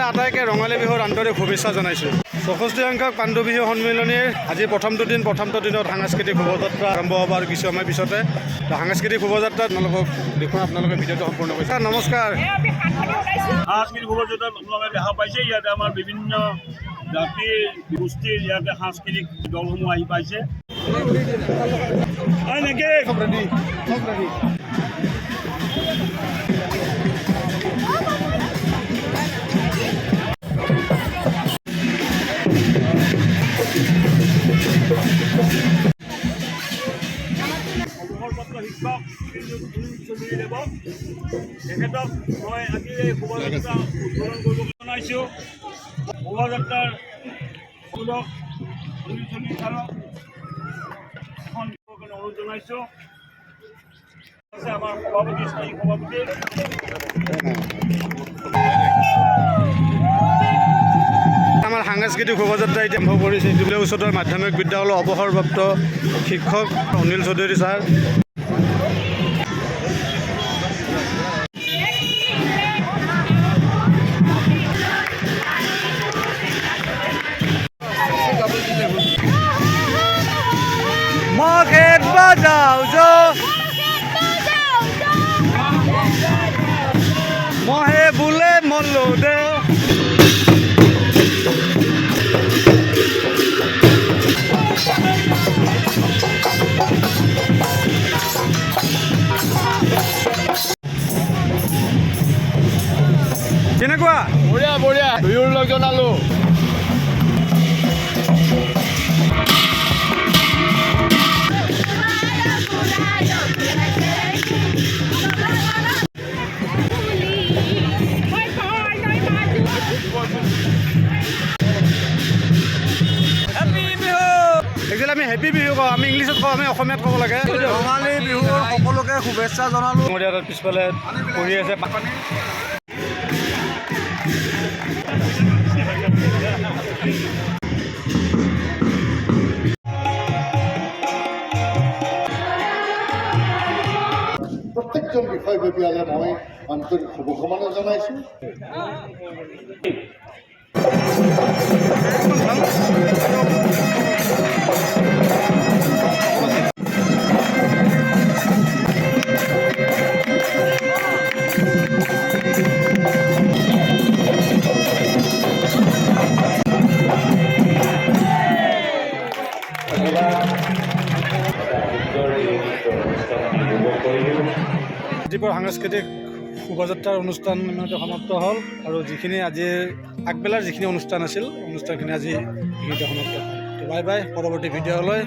লগতে আটাইকে ৰঙালী বিহুৰ আন্তৰিক শুভেচ্ছা জনাইছোঁ। চৌষষ্ঠি সংখ্যক পাণ্ডু বিহু সন্মিলনীৰ আজি প্ৰথমটো দিন প্ৰথমটো দিনত সাংস্কৃতিক শোভাযাত্ৰা আৰম্ভ হ'ব আৰু কিছু সময় পিছতে সাংস্কৃতিক শোভাযাত্ৰা আপোনালোকক দেখুৱাম আপোনালোকে ভিডিঅ'টো সম্পূৰ্ণ কৰিছে। নমস্কাৰ। সাংস্কৃতিক শোভাযাত্ৰা আপোনালোকে দেখা পাইছে ইয়াতে আমাৰ বিভিন্ন জাতিৰ গোষ্ঠীৰ ইয়াতে সাংস্কৃতিক দলসমূহ আহি পাইছে। হয় নেকি? শিক্ষক তেখেতক মই আজি এই শোভাযাত্ৰা উদ্বোধন কৰিব জনাইছোঁ শোভাযাত্ৰাৰ এখন দিবৰ কাৰণে অনুৰোধ জনাইছোঁ আছে আমাৰ সভাপতি স্থায়ী সভাপতি আমাৰ সাংস্কৃতিক শোভাযাত্ৰা এতিয়া আৰম্ভ কৰিছে। উচ্চতৰ মাধ্যমিক বিদ্যালয়ৰ অৱসৰপ্ৰাপ্ত শিক্ষক অনিল চৌধুৰী ছাৰ। মগেত বাজাও যো মহে বোলে মল্লো দে কেনেকুৱা বঢ়িয়া বঢ়িয়া বিহুৰ লগ জনালো একচুৱেলি আমি হেপী বিহু কওঁ আমি ইংলিছত কওঁ আমি অসমীয়াত ক'ব লাগে। ৰঙালী বিহুৰ সকলোকে শুভেচ্ছা জনালো। মোৰ ইয়াত পিছফালে পঢ়ি আছে। প্ৰত্যেকজন বিষয়ববীয়ালে মই আন্তৰিক শুভকামনা জনাইছোঁ। ৰাতিপুৱাৰ সাংস্কৃতিক শোভাযাত্ৰাৰ অনুষ্ঠান সমাপ্ত হ'ল আৰু যিখিনি আজি আগবেলাৰ যিখিনি অনুষ্ঠান আছিল, অনুষ্ঠানখিনি আজি সমাপ্ত হ'ল। বাই বাই, পৰৱৰ্তী ভিডিঅ'লৈ